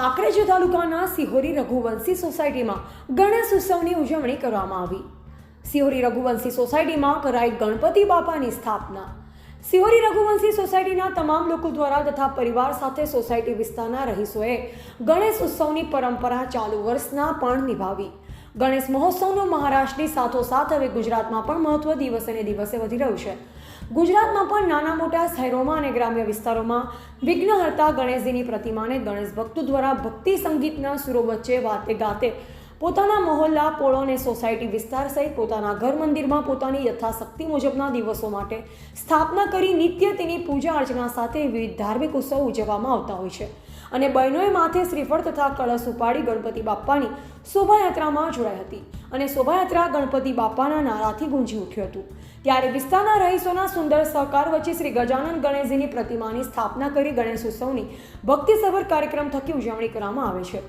કાંકરેજ તાલુકાના સિહોરી રઘુવંશી સોસાયટીમાં ગણેશ ઉત્સવની ઉજવણી કરવામાં આવી. સિહોરી રઘુવંશી સોસાયટીમાં કરાઈ ગણપતિ બાપાની સ્થાપના. સિહોરી રઘુવંશી સોસાયટીના તમામ લોકો દ્વારા તથા પરિવાર સાથે સોસાયટી વિસ્તારના રહીશોએ ગણેશ ઉત્સવની પરંપરા ચાલુ વર્ષના પણ નિભાવી. ગણેશ મહોત્સવનો મહારાષ્ટ્રની સાથોસાથ હવે ગુજરાતમાં પણ મહત્વ દિવસે દિવસે વધી રહ્યું છે. ગુજરાતમાં પણ નાના મોટા શહેરોમાં અને ગ્રામ્ય વિસ્તારોમાં વિઘ્નહર્તા ગણેશજીની પ્રતિમાને ગણેશ ભક્તો દ્વારા ભક્તિ સંગીતના સુરો વચ્ચે વાતે ગાતે. પોતાના મહોલ્લા, પોળો અને સોસાયટી વિસ્તાર સહિત પોતાના ઘર મંદિરમાં પોતાની યથાશક્તિ મુજબના દિવસો માટે સ્થાપના કરી નિત્ય તેની પૂજા અર્ચના સાથે વિવિધ ધાર્મિક ઉત્સવ ઉજવવામાં આવતા હોય છે. અને બહેનોએ માથે શ્રીફળ તથા કળશ ઉપાડી ગણપતિ બાપ્પાની શોભાયાત્રામાં જોડાઈ હતી અને શોભાયાત્રા ગણપતિ બાપ્પાના નારાથી ગુંજી ઉઠ્યું હતું. ત્યારે વિસ્તારના રહીશોના સુંદર સહકાર વચ્ચે શ્રી ગજાનંદ ગણેશજીની પ્રતિમાની સ્થાપના કરી ગણેશ ઉત્સવની ભક્તિસભર કાર્યક્રમ થકી ઉજવણી કરવામાં આવે છે.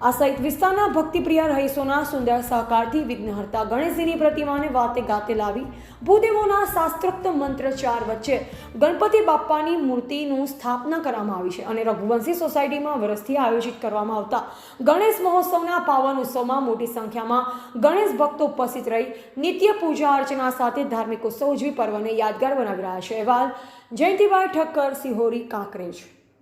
આ સહિત વિસ્તારના ભક્તિપ્રિય રહીશોના સુંદર સહકારથી વિઘ્નહર્તા ગણેશજીની પ્રતિમાને વાતે ગાતે લાવી ભૂદેવોના શાસ્ત્રોક્ત મંત્રચાર વચ્ચે ગણપતિ બાપ્પાની મૂર્તિનું સ્થાપના કરવામાં આવી છે અને રઘુવંશી સોસાયટીમાં વર્ષથી આયોજિત કરવામાં આવતા ગણેશ મહોત્સવના પાવન ઉત્સવમાં મોટી સંખ્યામાં ગણેશ ભક્તો ઉપસ્થિત રહી નિત્ય પૂજા અર્ચના સાથે ધાર્મિક ઉત્સવ ઉજવી પર્વને યાદગાર બનાવી રહ્યા છે. અહેવાલ જયંતિભાઈ ઠક્કર, સિહોરી, કાંકરેજ.